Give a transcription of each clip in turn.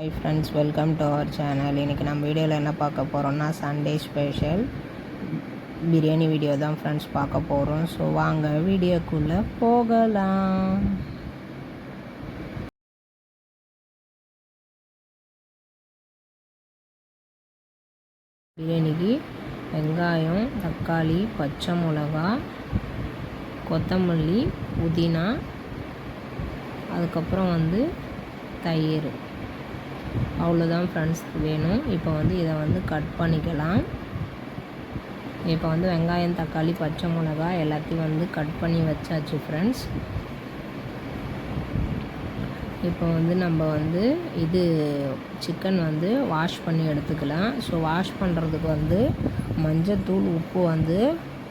Hi friends welcome to our channel இன்றைக்கி நம்ம வீடியோவில் என்ன பார்க்க போகிறோம்னா சண்டே ஸ்பெஷல் பிரியாணி வீடியோ தான் ஃப்ரெண்ட்ஸ் பார்க்க போகிறோம் ஸோ வாங்க வீடியோக்குள்ளே போகலாம். பிரியாணிக்கு வெங்காயம் தக்காளி பச்சை மிளகா கொத்தமல்லி புதினா அதுக்கப்புறம் வந்து தயிர். அவ்வளோதான் ஃப்ரெண்ட்ஸ் வேணும். இப்போ வந்து இதை வந்து கட் பண்ணிக்கலாம். இப்போ வந்து வெங்காயம் தக்காளி பச்சை மிளகா எல்லாத்தையும் வந்து கட் பண்ணி வச்சாச்சு ஃப்ரெண்ட்ஸ் இப்போ வந்து நம்ம வந்து இது சிக்கன் வந்து வாஷ் பண்ணி எடுத்துக்கலாம். ஸோ வாஷ் பண்ணுறதுக்கு வந்து மஞ்சத்தூள் உப்பு வந்து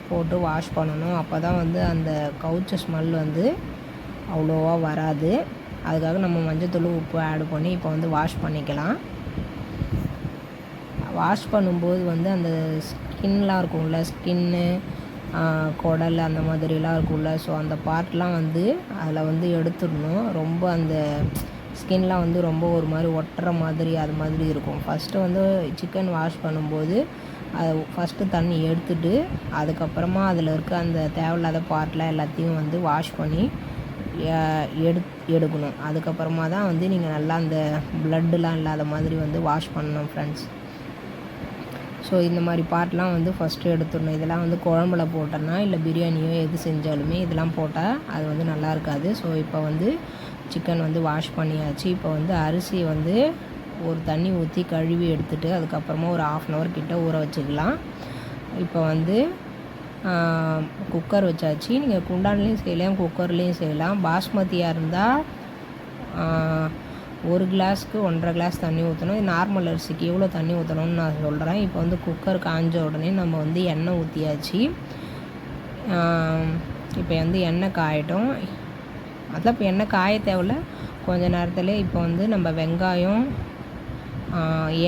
போட்டு வாஷ் பண்ணணும். அப்போ தான் வந்து அந்த கவுச்ச ஸ்மெல் வந்து அவ்வளோவா வராது. அதுக்காக நம்ம மஞ்சத்தூள் உப்பு ஆட் பண்ணி இப்போ வந்து வாஷ் பண்ணிக்கலாம். வாஷ் பண்ணும்போது வந்து அந்த ஸ்கின்லாம் இருக்கும்ல ஸ்கின்னு குடல் அந்த மாதிரிலாம் இருக்கும்ல. ஸோ அந்த பார்ட்லாம் வந்து அதில் வந்து எடுத்துடணும். ரொம்ப அந்த ஸ்கின்லாம் வந்து ரொம்ப ஒரு மாதிரி ஒட்டுற மாதிரி அது மாதிரி இருக்கும். ஃபஸ்ட்டு வந்து சிக்கன் வாஷ் பண்ணும்போது அதை ஃபஸ்ட்டு தண்ணி எடுத்துட்டு அதுக்கப்புறமா அதில் இருக்க அந்த தேவையில்லாத பார்ட்லாம் எல்லாத்தையும் வந்து வாஷ் பண்ணி எடு எடுக்கணும். அதுக்கப்புறமா தான் வந்து நீங்கள் நல்லா அந்த ப்ளட்டுலாம் இல்லாத மாதிரி வந்து வாஷ் பண்ணணும் ஃப்ரெண்ட்ஸ் ஸோ இந்த மாதிரி பார்ட்லாம் வந்து ஃபஸ்ட்டு எடுத்துடணும். இதெல்லாம் வந்து குழம்புல போட்டோன்னா இல்லை பிரியாணியோ எது செஞ்சாலுமே இதெல்லாம் போட்டால் அது வந்து நல்லா இருக்காது. ஸோ இப்போ வந்து சிக்கன் வந்து வாஷ் பண்ணியாச்சு. இப்போ வந்து அரிசி வந்து ஒரு தண்ணி ஊற்றி கழுவி எடுத்துகிட்டு அதுக்கப்புறமா ஒரு ஆஃப் அன் ஹவர் கிட்ட ஊற வச்சுக்கலாம். இப்போ வந்து குக்கர் வச்சாச்சு. நீங்கள் குண்டான்லேயும் செய்யலாம் குக்கர்லேயும் செய்யலாம். பாஸ்மதியாக இருந்தால் ஒரு கிளாஸ்க்கு ஒன்றரை கிளாஸ் தண்ணி ஊற்றணும் நார்மல் அரிசிக்கு எவ்வளோ தண்ணி ஊற்றணும்னு நான் சொல்கிறேன் இப்போ வந்து குக்கர் காஞ்ச உடனே நம்ம வந்து எண்ணெய் ஊற்றியாச்சு இப்போ வந்து எண்ணெய் காயட்டும். அதான் இப்போ எண்ணெய் காய தேவையில்ல. கொஞ்ச நேரத்தில் இப்போ வந்து நம்ம வெங்காயம்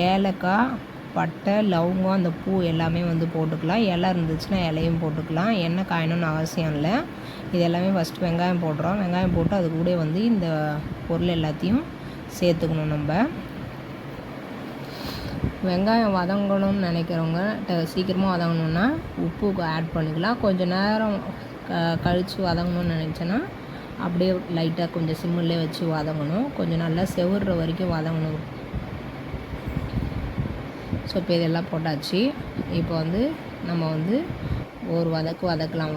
ஏலக்காய் பட்டை லவங்கம் அந்த பூ எல்லாமே வந்து போட்டுக்கலாம். இலை இருந்துச்சுன்னா இலையும் போட்டுக்கலாம். எண்ணெய் காயணும்னு அவசியம் இல்லை. இது எல்லாமே ஃபஸ்ட்டு வெங்காயம் போடுறோம். வெங்காயம் போட்டு அது கூட வந்து இந்த பொருள் எல்லாத்தையும் சேர்த்துக்கணும் நம்ம. வெங்காயம் வதங்கணும்னு நினைக்கிறவங்க சீக்கிரமாக வதங்கணுன்னா உப்பு ஆட் பண்ணிக்கலாம். கொஞ்சம் நேரம் க கழித்து வதங்கணும்னு நினச்சேன்னா அப்படியே லைட்டாக கொஞ்சம் சிம்மிலே வச்சு வதங்கணும். கொஞ்சம் நல்லா செவுடுற வரைக்கும் வதங்கணும். ஸோ இப்போ இதெல்லாம் போட்டாச்சு. இப்போ வந்து நம்ம வந்து ஒரு வதக்கு வதக்கலாம்.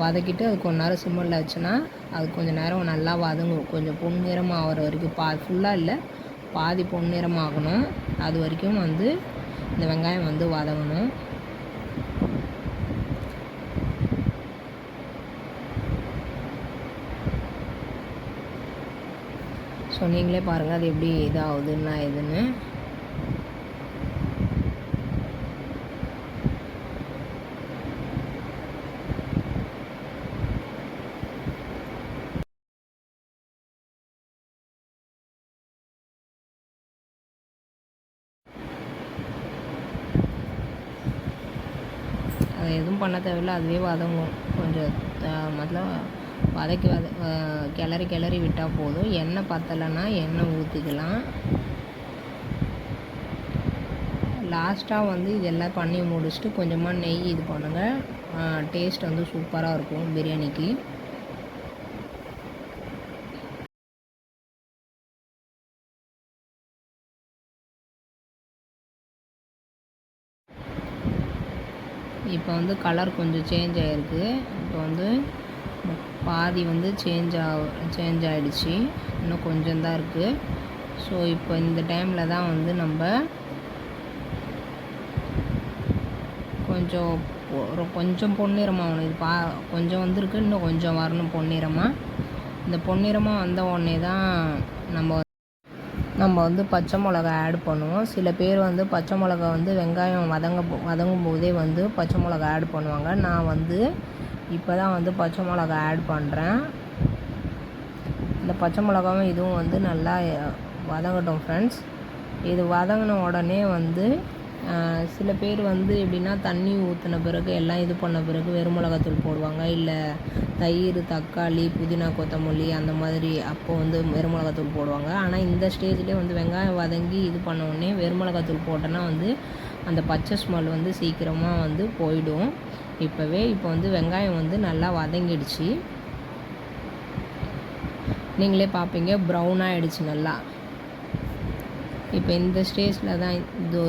வதக்கிட்டு அது கொஞ்ச நேரம் சிம்மில் வச்சுன்னா அது கொஞ்சம் நேரம் நல்லா வதங்கும். கொஞ்சம் பொன்னிறமாக ஆகிற வரைக்கும் பா ஃபுல்லாக இல்லை பாதி பொன்னிறம் ஆகணும் அது வரைக்கும் வந்து இந்த வெங்காயம் வந்து வதங்கணும். ஸோ நீங்களே பாருங்கள் அது எப்படி இதாகுதுன்னா எதுன்னு. அதை எதுவும் பண்ண தேவையில்ல. அதுவே வதங்கும். கொஞ்சம் மொதல் வதக்கி வத கிளறி கிளறி விட்டால் போதும். எண்ணெய் பத்தலைன்னா எண்ணெய் ஊற்றிக்கலாம் லாஸ்ட்டாக வந்து இதெல்லாம் பண்ணி முடிச்சுட்டு கொஞ்சமாக நெய் இது பண்ணுங்கள் டேஸ்ட் வந்து சூப்பராக இருக்கும் பிரியாணிக்கு. இப்போ வந்து கலர் கொஞ்சம் சேஞ்ச் ஆகிருக்கு இப்போ வந்து பாதி வந்து சேஞ்ச் ஆ சேஞ்ச் ஆகிடுச்சி இன்னும் கொஞ்சம் தான் இருக்குது ஸோ இப்போ இந்த டைமில் தான் வந்து நம்ம கொஞ்சம் கொஞ்சம் பொன்னிறமாகணும் இது பா கொஞ்சம் வந்திருக்கு இன்னும் கொஞ்சம் வரணும் பொன்னிறமாக இந்த பொன்னிறமாக வந்த உடனே தான் நம்ம நம்ம வந்து பச்சை மிளகா ஆட் பண்ணுவோம். சில பேர் வந்து பச்சை மிளகா வந்து வெங்காயம் வதங்க வதங்கும் போதே வந்து பச்சை மிளகா ஆட் பண்ணுவாங்க. நான் வந்து இப்போ தான் வந்து பச்சை மிளகா ஆட் பண்ணுறேன் இந்த பச்சை மிளகாவும் இதுவும் வந்து நல்லா வதங்கட்டும் ஃப்ரெண்ட்ஸ் இது வதங்கின உடனே வந்து சில பேர் வந்து எப்படின்னா தண்ணி ஊற்றின பிறகு எல்லாம் இது பண்ண பிறகு வெறும் மிளகாத்தூள் போடுவாங்க. இல்லை தயிர் தக்காளி புதினா கொத்தமல்லி அந்த மாதிரி அப்போ வந்து வெறும் மிளகாத்தூள் போடுவாங்க. ஆனால் இந்த ஸ்டேஜ்லேயே வந்து வெங்காயம் வதங்கி இது பண்ணவுடனே வெறுமிளகாத்தூள் வெறும் மிளகாத்தூள் போட்டோன்னா வந்து அந்த பச்சை ஸ்மெல் வந்து சீக்கிரமாக வந்து போயிடும். இப்போவே இப்போ வந்து வெங்காயம் வந்து நல்லா வதங்கிடுச்சு. நீங்களே பார்ப்பீங்க ப்ரௌன் ஆகிடுச்சு நல்லா. இப்போ இந்த ஸ்டேஜில் தான் இது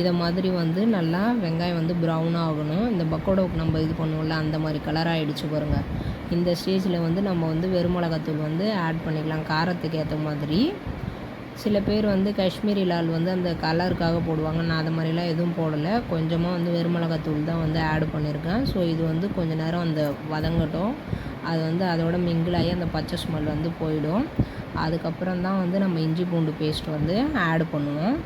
இதை மாதிரி வந்து நல்லா வெங்காயம் வந்து ப்ரௌன் ஆகணும். இந்த பக்கோடாவுக்கு நம்ம இது பண்ணுவோம்ல அந்த மாதிரி கலர் ஆகிடுச்சு பாருங்கள் இந்த ஸ்டேஜில் வந்து நம்ம வந்து வெறுமிளகாத்தூள் வந்து ஆட் பண்ணிக்கலாம். காரத்துக்கு ஏற்ற மாதிரி. சில பேர் வந்து காஷ்மீரி லால் வந்து அந்த கலருக்காக போடுவாங்க. நான் அது மாதிரிலாம் எதுவும் போடலை. கொஞ்சமாக வந்து வெறுமிளகாத்தூள் தான் வந்து ஆட் பண்ணியிருக்கேன் ஸோ இது வந்து கொஞ்ச நேரம் அந்த வதங்கட்டும். அது வந்து அதோட மிங்கிளாகி அந்த பச்சை ஸ்மெல் வந்து போயிடும். அதுக்கப்புறம் தான் வந்து நம்ம இஞ்சி பூண்டு பேஸ்ட் வந்து ஆட் பண்ணுவோம்.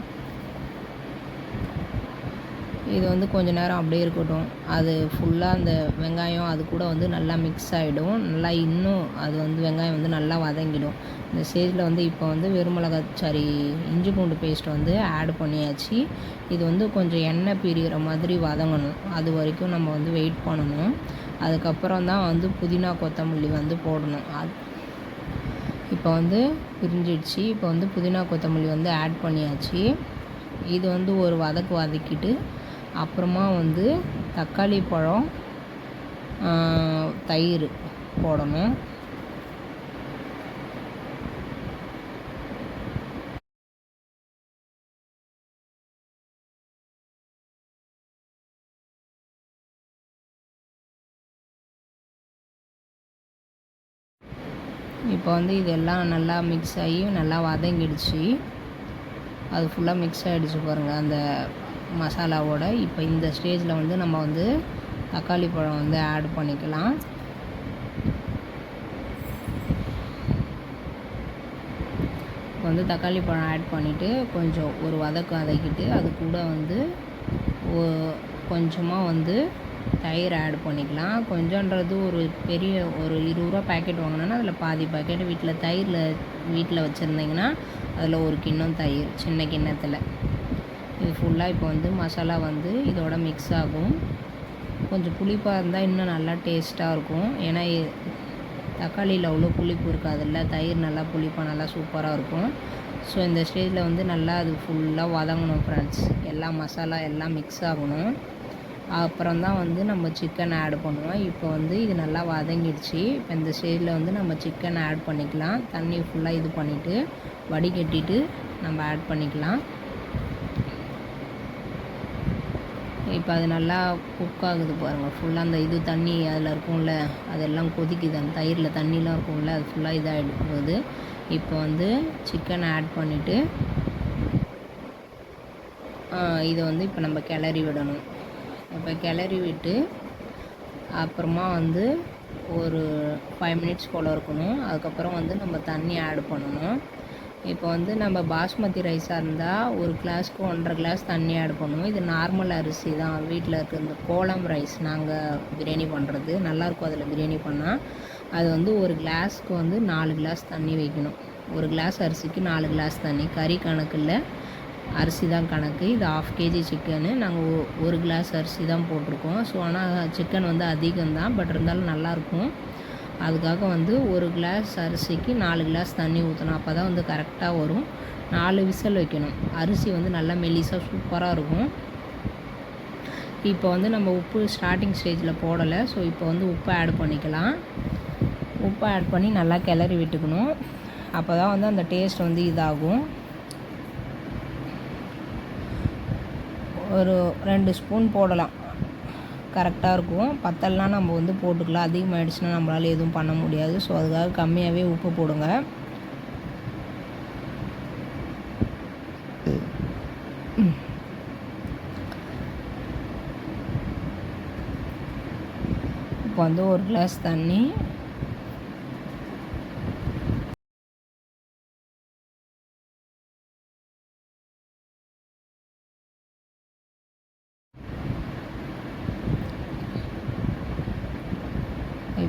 இது வந்து கொஞ்ச நேரம் அப்படியே இருக்கட்டும். அது ஃபுல்லாக அந்த வெங்காயம் அது கூட வந்து நல்லா மிக்ஸ் ஆகிடும் நல்லா இன்னும் அது வந்து வெங்காயம் வந்து நல்லா வதங்கிடும். இந்த ஸ்டேஜில் வந்து இப்போ வந்து வெறுமிளகா சாரி இஞ்சி பூண்டு பேஸ்ட் வந்து ஆட் பண்ணியாச்சு. இது வந்து கொஞ்சம் எண்ணெய் பிரிகிற மாதிரி வதங்கணும். அது வரைக்கும் நம்ம வந்து வெயிட் பண்ணணும். அதுக்கப்புறம் தான் வந்து புதினா கொத்தமல்லி வந்து போடணும். அது இப்போ வந்து பிரிஞ்சிடுச்சு. இப்போ வந்து புதினா கொத்தமல்லி வந்து ஆட் பண்ணியாச்சு. இது வந்து ஒரு வதக்கு வதக்கிட்டு அப்புறமா வந்து தக்காளி பழம் தயிர் போடணும். இப்போ வந்து இதெல்லாம் நல்லா மிக்ஸ் ஆகி நல்லா வதங்கிடுச்சு. அது ஃபுல்லாக மிக்ஸ் ஆகிடுச்சு பாருங்கள் அந்த மசாலாவோட இப்போ இந்த ஸ்டேஜில் வந்து நம்ம வந்து தக்காளி பழம் வந்து ஆட் பண்ணிக்கலாம். இப்போ வந்து தக்காளி பழம் ஆட் பண்ணிவிட்டு கொஞ்சம் ஒரு வதக்கு வதக்கிட்டு அது கூட வந்து கொஞ்சமாக வந்து தயிர் ஆட் பண்ணிக்கலாம். கொஞ்சன்றது ஒரு பெரிய ஒரு இருபது ரூபா பேக்கெட் வாங்கினோன்னா அதில் பாதி பேக்கெட் வீட்டில் தயிரில் வீட்டில் வச்சுருந்தீங்கன்னா அதில் ஒரு கிண்ணம் தயிர் சின்ன கிண்ணத்தில். இது ஃபுல்லாக இப்போ வந்து மசாலா வந்து இதோட மிக்ஸ் ஆகும். கொஞ்சம் புளிப்பாக இருந்தால் இன்னும் நல்லா டேஸ்ட்டாக இருக்கும். ஏன்னா தக்காளியில் அவ்வளோ புளிப்பு இருக்காதுல்ல? தயிர் நல்லா புளிப்பாக நல்லா சூப்பராக இருக்கும். ஸோ இந்த ஸ்டேஜில் வந்து நல்லா அது ஃபுல்லாக வதங்கணும் ஃப்ரெண்ட்ஸ் எல்லா மசாலா எல்லாம் மிக்ஸ் ஆகணும். அப்புறம் தான் வந்து நம்ம சிக்கன் ஆட் பண்ணுவோம். இப்போ வந்து இது நல்லா வதங்கிடுச்சு. இப்போ இந்த ஸ்டேஜில் வந்து நம்ம சிக்கன் ஆட் பண்ணிக்கலாம். தண்ணி ஃபுல்லாக இது பண்ணிவிட்டு வடிகட்டிட்டு நம்ம ஆட் பண்ணிக்கலாம். இப்போ அது நல்லா குக் ஆகுது பாருங்கள் ஃபுல்லாக அந்த இது தண்ணி அதில் இருக்கும்ல அதெல்லாம் கொதிக்குது. அந்த தயிரில் தண்ணிலாம் இருக்கும்ல அது ஃபுல்லாக இதாக போகுது இப்போ வந்து சிக்கனை ஆட் பண்ணிவிட்டு இதை வந்து இப்போ நம்ம கிளறி விடணும். இப்போ கிளறி விட்டு அப்புறமா வந்து ஒரு ஃபைவ் மினிட்ஸ் போல் இருக்கணும். அதுக்கப்புறம் வந்து நம்ம தண்ணி ஆட் பண்ணணும். இப்போ வந்து நம்ம பாஸ்மதி ரைஸாக இருந்தால் ஒரு கிளாஸ்க்கு ஒன்றரை கிளாஸ் தண்ணி ஆட் பண்ணுவோம். இது நார்மல் அரிசி தான். வீட்டில் இருக்க இந்த கோலம் ரைஸ் நாங்கள் பிரியாணி பண்ணுறது நல்லாயிருக்கும் அதில் பிரியாணி பண்ணால் அது வந்து ஒரு கிளாஸ்க்கு வந்து நாலு கிளாஸ் தண்ணி வைக்கணும். ஒரு கிளாஸ் அரிசிக்கு நாலு கிளாஸ் தண்ணி. கறி கணக்கில் அரிசி தான் கணக்கு. இது ஆஃப் கேஜி சிக்கனு நாங்கள் ஒரு கிளாஸ் அரிசி தான் போட்டிருக்கோம். ஸோ ஆனால் சிக்கன் வந்து அதிகம் தான். பட் இருந்தாலும் நல்லாயிருக்கும் அதுக்காக வந்து ஒரு கிளாஸ் அரிசிக்கு நாலு கிளாஸ் தண்ணி ஊற்றணும் அப்போ தான் வந்து கரெக்டாக வரும். நாலு விசில் வைக்கணும். அரிசி வந்து நல்லா மெல்லிசாக சூப்பராக இருக்கும். இப்போ வந்து நம்ம உப்பு ஸ்டார்டிங் ஸ்டேஜில் போடலை. ஸோ இப்போ வந்து உப்பு ஆட் பண்ணிக்கலாம். உப்பு ஆட் பண்ணி நல்லா கிளறி விட்டுக்கணும். அப்போ தான் வந்து அந்த டேஸ்ட் வந்து இதாகும். ஒரு ரெண்டு ஸ்பூன் போடலாம். கரெக்டாக இருக்கும். பத்தல்லாம் நம்ம வந்து போட்டுக்கலாம். அதிகமாகிடுச்சுன்னா நம்மளால் எதுவும் பண்ண முடியாது. ஸோ அதுக்காக கம்மியாகவே உப்பு போடுங்க. இப்போ வந்து ஒரு கிளாஸ் தண்ணி.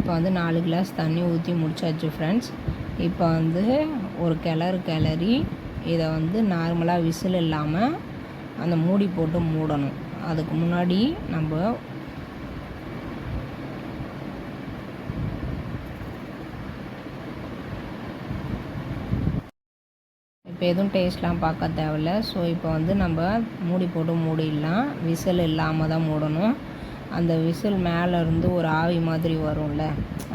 இப்போ வந்து நாலு கிளாஸ் தண்ணி ஊற்றி முடிச்சாச்சு ஃப்ரெண்ட்ஸ் இப்போ வந்து ஒரு கிளறு கிளறி இதை வந்து நார்மலாக விசில் இல்லாமல் அந்த மூடி போட்டு மூடணும். அதுக்கு முன்னாடி நம்ம இப்போ எதுவும் டேஸ்ட்லாம் பார்க்க தேவையில்ல. ஸோ இப்போ வந்து நம்ம மூடி போட்டு மூடிடலாம். விசில் இல்லாமல் தான் மூடணும். அந்த விசில் மேலே இருந்து ஒரு ஆவி மாதிரி வரும்ல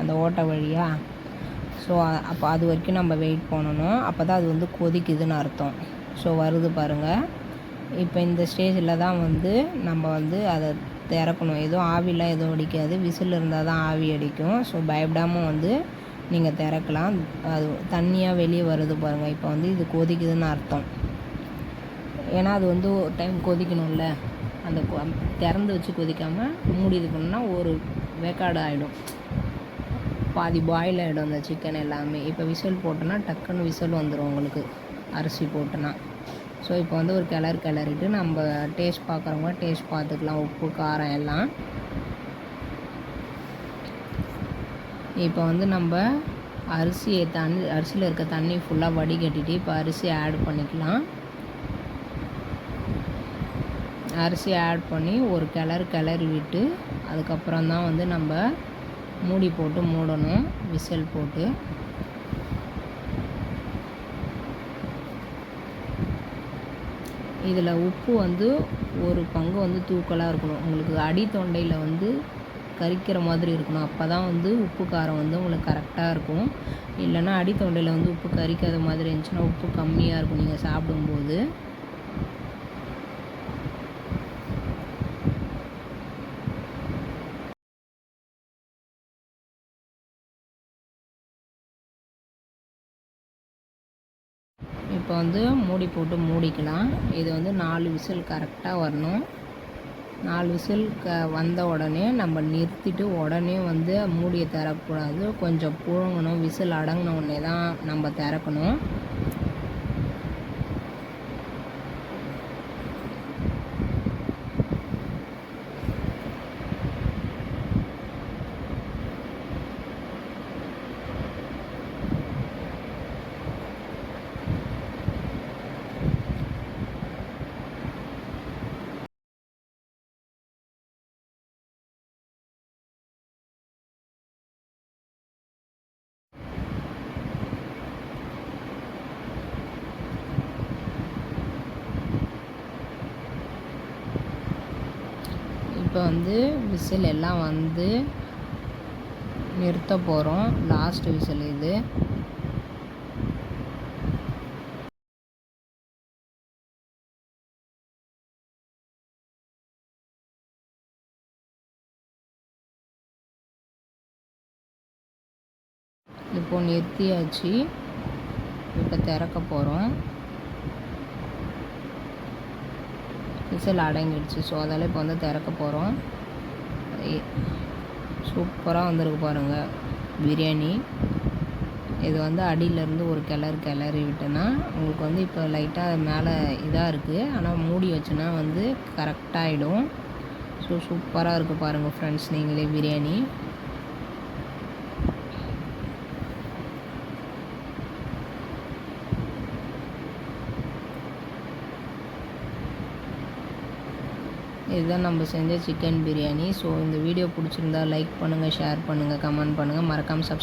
அந்த ஓட்டை வழியாக ஸோ அப்போ அது வரைக்கும் நம்ம வெயிட் பண்ணணும். அப்போ தான் அது வந்து கொதிக்குதுன்னு அர்த்தம். ஸோ வருது பாருங்கள் இப்போ இந்த ஸ்டேஜில் தான் வந்து நம்ம வந்து அதை திறக்கணும். எதுவும் ஆவிலாம் எதுவும் அடிக்காது. விசில் இருந்தால் தான் ஆவி அடிக்கும். ஸோ பயப்படாமல் வந்து நீங்கள் திறக்கலாம். அது தண்ணியாக வெளியே வருது பாருங்கள் இப்போ வந்து இது கொதிக்குதுன்னு அர்த்தம். ஏன்னா அது வந்து ஒரு டைம் கொதிக்கணும்ல. அந்த திறந்து வச்சு கொதிக்காமல் மூடி இது பண்ணால் ஒரு வேக்காடு ஆகிடும் பாதி பாயில் ஆகிடும் அந்த சிக்கன் எல்லாமே. இப்போ விசில் போட்டோன்னா டக்குன்னு விசில் வந்துடும் உங்களுக்கு. அரிசி போட்டோன்னா ஸோ இப்போ வந்து ஒரு கிளறு கிளறிட்டு நம்ம டேஸ்ட் பார்க்குறவங்க டேஸ்ட் பார்த்துக்கலாம் உப்பு காரம் எல்லாம். இப்போ வந்து நம்ம அரிசியை தண்ணி அரிசியில் இருக்க தண்ணி ஃபுல்லாக வடிகட்டிட்டு இப்போ அரிசி ஆட் பண்ணிக்கலாம். அரிசி ஆட் பண்ணி ஒரு கிளறு கிளறி விட்டு அதுக்கப்புறம் தான் வந்து நம்ம மூடி போட்டு மூடணும் விசில் போட்டு. இதில் உப்பு வந்து ஒரு பங்கு வந்து தூக்கலாக இருக்கணும். உங்களுக்கு அடி தொண்டையில் வந்து கறிக்கிற மாதிரி இருக்கணும். அப்போ தான் வந்து உப்பு காரம் வந்து உங்களுக்கு கரெக்டாக இருக்கும். இல்லைன்னா அடி தொண்டையில் வந்து உப்பு கறிக்காத மாதிரி இருந்துச்சுன்னா உப்பு கம்மியாக இருக்கும். நீங்கள் சாப்பிடும்போது. இப்போ வந்து மூடி போட்டு மூடிக்கலாம். இது வந்து நாலு விசில் கரெக்டாக வரணும். நாலு விசில் க வந்த உடனே நம்ம நிறுத்திட்டு உடனே வந்து மூடியை திறக்கக்கூடாது. கொஞ்சம் புழுங்கணும் விசில் அடங்கின உடனே தான் நம்ம திறக்கணும். இப்போ வந்து விசில் எல்லாம் வந்து நிறுத்த போகிறோம் லாஸ்ட் விசில் இது. இப்போ நிறுத்தியாச்சு. இப்போ திறக்க போகிறோம் விசில் அடங்கிடுச்சு ஸோ அதால் இப்போ வந்து திறக்க போகிறோம் சூப்பராக வந்திருக்கு பாருங்கள் பிரியாணி. இது வந்து அடியிலேருந்து ஒரு கிளறு கிளறி விட்டேன்னா உங்களுக்கு வந்து இப்போ லைட்டாக மேலே இதாக இருக்குது ஆனால் மூடி வச்சுன்னா வந்து கரெக்டாகிடும் ஸோ சூப்பராக இருக்குது பாருங்கள் ஃப்ரெண்ட்ஸ் நீங்களே பிரியாணி. இதுதான் நம்ம செஞ்ச சிக்கன் பிரியாணி ஸோ இந்த வீடியோ பிடிச்சிருந்தா லைக் பண்ணுங்கள் ஷேர் பண்ணுங்கள் கமெண்ட் பண்ணுங்கள் மறக்காமல் சப்ஸ்